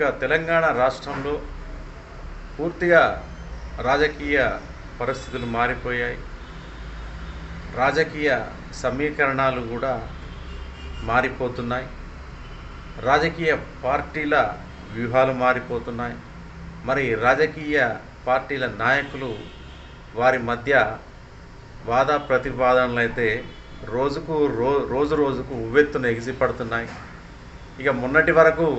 ఇంకా తెలంగాణ రాష్ట్రంలో పూర్తిగా రాజకీయ పరిస్థితులు మారిపోయాయి. రాజకీయ సమీకరణాలు కూడా మారిపోతున్నాయి. రాజకీయ పార్టీల వ్యూహాలు మారిపోతున్నాయి. మరి రాజకీయ పార్టీల నాయకులు వారి మధ్య వాద ప్రతిపాదనలు అయితే రోజుకు రో రోజు రోజుకు ఉవ్వెత్తున ఎగిసిపడుతున్నాయి. ఇక మొన్నటి వరకు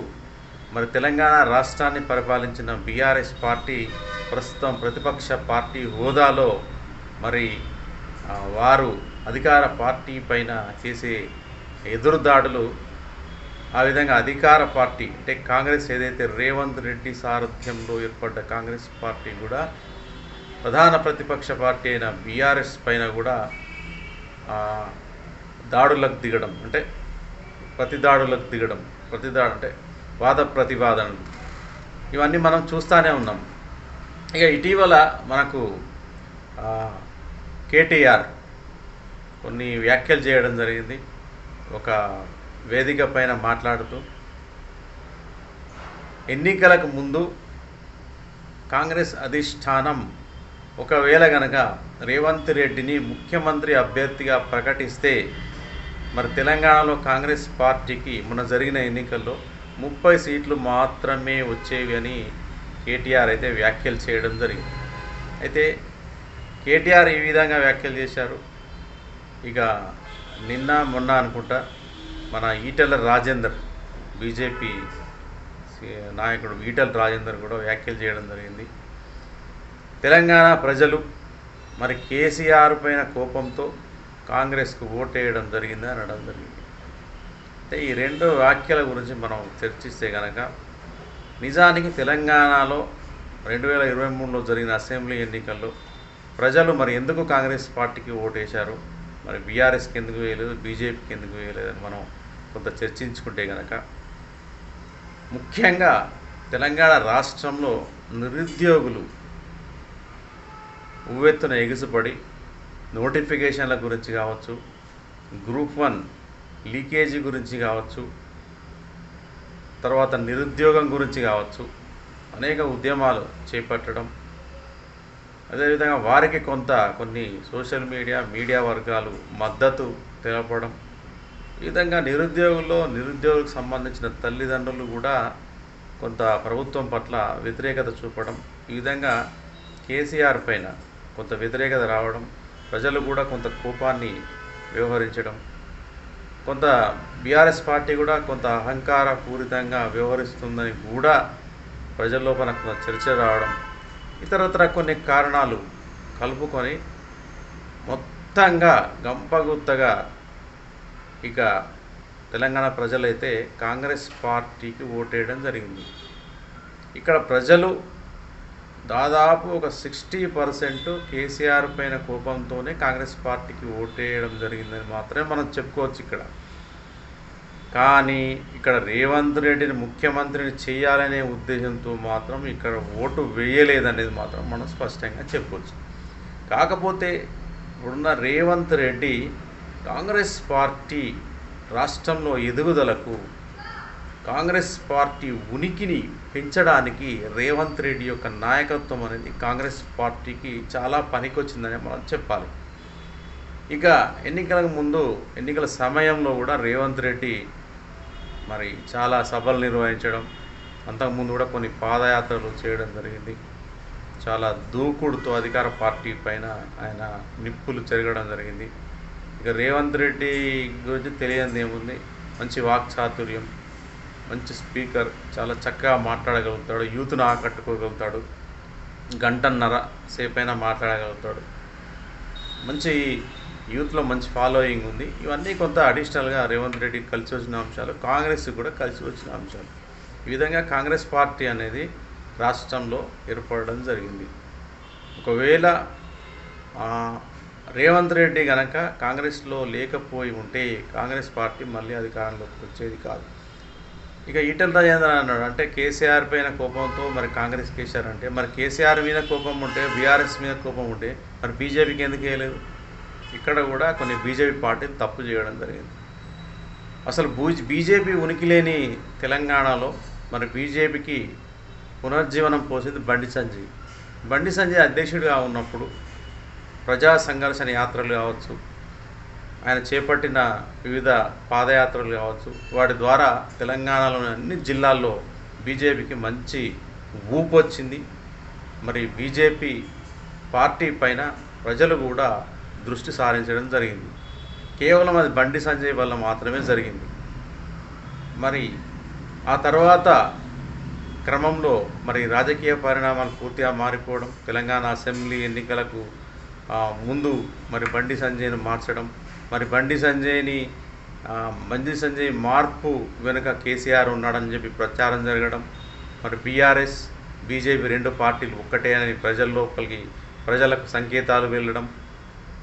మరి తెలంగాణ రాష్ట్రాన్ని పరిపాలించిన బీఆర్ఎస్ పార్టీ ప్రస్తుతం ప్రతిపక్ష పార్టీ హోదాలో మరి వారు అధికార పార్టీ పైన చేసే ఎదురుదాడులు ఆ విధంగా అధికార పార్టీ అంటే కాంగ్రెస్ ఏదైతే రేవంత్ రెడ్డి సారథ్యంలో ఏర్పడ్డ కాంగ్రెస్ పార్టీ కూడా ప్రధాన ప్రతిపక్ష పార్టీ అయిన బీఆర్ఎస్ పైన కూడా దాడులకు దిగడం అంటే ప్రతి దాడులకు దిగడం ప్రతి దాడు అంటే వాద ప్రతివాదనలు ఇవన్నీ మనం చూస్తూనే ఉన్నాం. ఇక ఇటీవల మనకు కేటీఆర్ కొన్ని వ్యాఖ్యలు చేయడం జరిగింది. ఒక వేదిక పైన మాట్లాడుతూ ఎన్నికలకు ముందు కాంగ్రెస్ అధిష్టానం ఒకవేళ గనక రేవంత్ రెడ్డిని ముఖ్యమంత్రి అభ్యర్థిగా ప్రకటిస్తే మరి తెలంగాణలో కాంగ్రెస్ పార్టీకి మొన్న జరిగిన ఎన్నికల్లో ముప్పై సీట్లు మాత్రమే వచ్చేవి అని కేటీఆర్ అయితే వ్యాఖ్యలు చేయడం జరిగింది. అయితే కేటీఆర్ ఈ విధంగా వ్యాఖ్యలు చేశారు. ఇక నిన్న మొన్న అనుకుంటా మన ఈటెల రాజేందర్ బీజేపీ నాయకుడు ఈటెల రాజేందర్ కూడా వ్యాఖ్యలు చేయడం జరిగింది. తెలంగాణ ప్రజలు మరి కేసీఆర్ పైన కోపంతో కాంగ్రెస్కు ఓటేయడం జరిగింది అనడం జరిగింది. అంటే ఈ రెండు వ్యాఖ్యల గురించి మనం చర్చిస్తే కనుక నిజానికి తెలంగాణలో రెండు వేల ఇరవై మూడులో జరిగిన అసెంబ్లీ ఎన్నికల్లో ప్రజలు మరి ఎందుకు కాంగ్రెస్ పార్టీకి ఓటేశారు? మరి బీఆర్ఎస్కి ఎందుకు వేయలేదు? బీజేపీకి ఎందుకు వేయలేదని మనం కొంత చర్చించుకుంటే కనుక ముఖ్యంగా తెలంగాణ రాష్ట్రంలో నిరుద్యోగులు ఉవ్వెత్తున ఎగిసిపడి నోటిఫికేషన్ల గురించి కావచ్చు గ్రూప్ వన్ లీకేజీ గురించి కావచ్చు తర్వాత నిరుద్యోగం గురించి కావచ్చు అనేక ఉద్యమాలు చేపట్టడం. అదేవిధంగా వారికి కొంత కొన్ని సోషల్ మీడియా మీడియా వర్గాలు మద్దతు తెలపడం. ఈ విధంగా నిరుద్యోగుల్లో నిరుద్యోగులకు సంబంధించిన తల్లిదండ్రులు కూడా కొంత ప్రభుత్వం పట్ల వ్యతిరేకత చూపడం. ఈ విధంగా కేసీఆర్ పైన కొంత వ్యతిరేకత రావడం. ప్రజలు కూడా కొంత కోపాన్ని వ్యవహరించడం. కొంత బీఆర్ఎస్ పార్టీ కూడా కొంత అహంకార పూరితంగా వ్యవహరిస్తుందని కూడా ప్రజల్లో లోపల కొంత చర్చ రావడం ఇతరత్ర కొన్ని కారణాలు కలుపుకొని మొత్తంగా గంపగుత్తగా ఇక తెలంగాణ ప్రజలైతే కాంగ్రెస్ పార్టీకి ఓటేయడం జరిగింది. ఇక్కడ ప్రజలు దాదాపు ఒక సిక్స్టీ పర్సెంట్ కేసీఆర్ పైన కోపంతోనే కాంగ్రెస్ పార్టీకి ఓటేయడం జరిగిందని మాత్రమే మనం చెప్పుకోవచ్చు ఇక్కడ. కానీ ఇక్కడ రేవంత్ రెడ్డిని ముఖ్యమంత్రిని చేయాలనే ఉద్దేశంతో మాత్రం ఇక్కడ ఓటు వేయలేదనేది మాత్రం మనం స్పష్టంగా చెప్పవచ్చు కాకపోతే ఇప్పుడున్న రేవంత్ రెడ్డి కాంగ్రెస్ పార్టీ రాష్ట్రంలో ఎదుగుదలకు కాంగ్రెస్ పార్టీ ఉనికిని పెంచడానికి రేవంత్ రెడ్డి యొక్క నాయకత్వం అనేది కాంగ్రెస్ పార్టీకి చాలా పనికొచ్చిందని మనం చెప్పాలి. ఇక ఎన్నికలకు ముందు ఎన్నికల సమయంలో కూడా రేవంత్ రెడ్డి మరి చాలా సభలు నిర్వహించడం అంతకుముందు కూడా కొన్ని పాదయాత్రలు చేయడం జరిగింది. చాలా దూకుడుతో అధికార పార్టీ పైన ఆయన నిప్పులు చెరగడం జరిగింది. ఇక రేవంత్ రెడ్డి గురించి తెలియనిది ఏముంది మంచి వాక్చాతుర్యం మంచి స్పీకర్ చాలా చక్కగా మాట్లాడగలుగుతాడు యూత్ను ఆకట్టుకోగలుగుతాడు గంటన్నర సేపైనా మాట్లాడగలుగుతాడు. మంచి యూత్లో మంచి ఫాలోయింగ్ ఉంది. ఇవన్నీ కొంత అడిషనల్గా రేవంత్ రెడ్డికి కలిసి వచ్చిన అంశాలు కాంగ్రెస్కి కూడా కలిసి వచ్చిన అంశాలు. ఈ విధంగా కాంగ్రెస్ పార్టీ అనేది రాష్ట్రంలో ఏర్పడడం జరిగింది. ఒకవేళ రేవంత్ రెడ్డి గనక కాంగ్రెస్లో లేకపోయి ఉంటే కాంగ్రెస్ పార్టీ మళ్ళీ అధికారంలోకి వచ్చేది కాదు. ఇక ఈటల రాజేంద్ర అన్నాడు. అంటే కేసీఆర్ పైన కోపంతో మరి కాంగ్రెస్ కేసీఆర్ అంటే మరి కేసీఆర్ మీద కోపం ఉంటే బీఆర్ఎస్ మీద కోపం ఉంటే మరి బీజేపీకి ఎందుకు వేయలేదు? ఇక్కడ కూడా కొన్ని బీజేపీ పార్టీని తప్పు చేయడం జరిగింది. అసలు బూజ్ బీజేపీ ఉనికి లేని తెలంగాణలో మరి బీజేపీకి పునర్జీవనం పోసింది బండి సంజయ్. బండి సంజయ్ అధ్యక్షుడిగా ఉన్నప్పుడు ప్రజా సంఘర్షణ యాత్రలు కావచ్చు ఆయన చేపట్టిన వివిధ పాదయాత్రలు కావచ్చు వాటి ద్వారా తెలంగాణలోని అన్ని జిల్లాల్లో బీజేపీకి మంచి ఊపు వచ్చింది. మరి బీజేపీ పార్టీ పైన ప్రజలు కూడా దృష్టి సారించడం జరిగింది. కేవలం అది బండి సంజయ్ వల్ల మాత్రమే జరిగింది. మరి ఆ తర్వాత క్రమంలో మరి రాజకీయ పరిణామాలు పూర్తిగా మారిపోవడం తెలంగాణ అసెంబ్లీ ఎన్నికలకు ముందు మరి బండి సంజయ్ను మార్చడం మరి బండి సంజయ్ని బండి సంజయ్ మార్పు వెనుక కేసీఆర్ ఉన్నాడని చెప్పి ప్రచారం జరగడం మరి బీఆర్ఎస్ బీజేపీ రెండు పార్టీలు ఒక్కటే అని ప్రజల లోపలికి ప్రజలకు సంకేతాలు వెళ్ళడం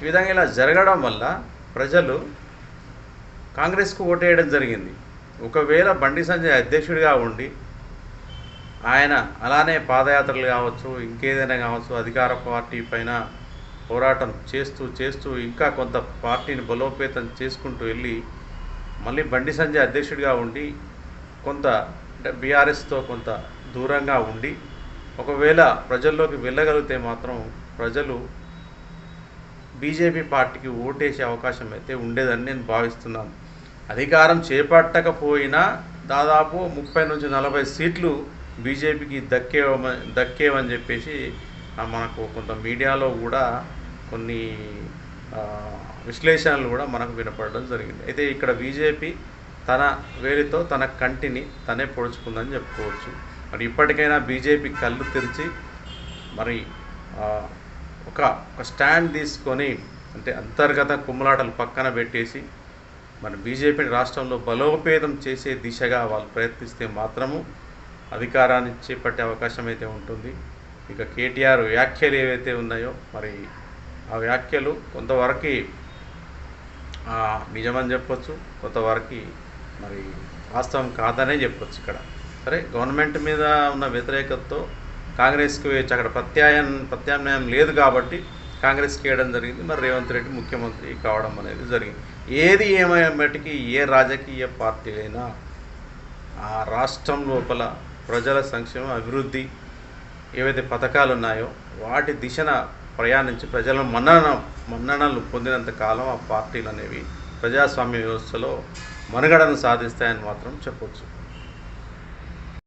ఈ విధంగా ఇలా జరగడం వల్ల ప్రజలు కాంగ్రెస్కు ఓటేయడం జరిగింది. ఒకవేళ బండి సంజయ్ అధ్యక్షుడిగా ఉండి ఆయన అలానే పాదయాత్రలు కావచ్చు ఇంకేదైనా కావచ్చు అధికార పార్టీ పైన పోరాటం చేస్తూ చేస్తూ ఇంకా కొంత పార్టీని బలోపేతం చేసుకుంటూ వెళ్ళి మళ్ళీ బండి సంజయ్ అధ్యక్షుడిగా ఉండి కొంత అంటే బీఆర్ఎస్తో కొంత దూరంగా ఉండి ఒకవేళ ప్రజల్లోకి వెళ్ళగలిగితే మాత్రం ప్రజలు బీజేపీ పార్టీకి ఓటేసే అవకాశం అయితే ఉండేదని నేను భావిస్తున్నాను. అధికారం చేపట్టకపోయినా దాదాపు ముప్పై నుంచి నలభై సీట్లు బీజేపీకి దక్కేవ దక్కేవని చెప్పేసి మనకు కొంత మీడియాలో కూడా కొన్ని విశ్లేషణలు కూడా మనకు వినపడడం జరిగింది. అయితే ఇక్కడ బీజేపీ తన వేలితో తన కంటిని తనే పొడుచుకుందని చెప్పుకోవచ్చు. మరి ఇప్పటికైనా బీజేపీ కళ్ళు తెరిచి మరి ఒక ఒక స్టాండ్ తీసుకొని అంటే అంతర్గత కుమ్మలాటలు పక్కన పెట్టేసి మన బీజేపీని రాష్ట్రంలో బలోపేతం చేసే దిశగా వాళ్ళు ప్రయత్నిస్తే మాత్రము అధికారాన్ని చేపట్టే అవకాశం అయితే ఉంటుంది. ఇక కేటీఆర్ వ్యాఖ్యలు ఏవైతే ఉన్నాయో మరి ఆ వ్యాఖ్యలు కొంతవరకు నిజమని చెప్పొచ్చు కొంతవరకు మరి వాస్తవం కాదనే చెప్పొచ్చు ఇక్కడ. సరే గవర్నమెంట్ మీద ఉన్న వ్యతిరేకతతో కాంగ్రెస్కి వేయచ్చు అక్కడ ప్రత్యాయం ప్రత్యామ్నాయం లేదు కాబట్టి కాంగ్రెస్కి వేయడం జరిగింది. మరి రేవంత్ రెడ్డి ముఖ్యమంత్రి కావడం అనేది జరిగింది. ఏది ఏమైనప్పటికీ ఏ రాజకీయ పార్టీ అయినా ఆ రాష్ట్రం లోపల ప్రజల సంక్షేమం అభివృద్ధి ఏవైతే పథకాలు ఉన్నాయో వాటి దిశన ప్రయాణించి ప్రజల మన్నన మన్ననలు పొందినంత కాలం ఆ పార్టీలు అనేవి ప్రజాస్వామ్య వ్యవస్థలో మనుగడను సాధిస్తాయని మాత్రం చెప్పవచ్చు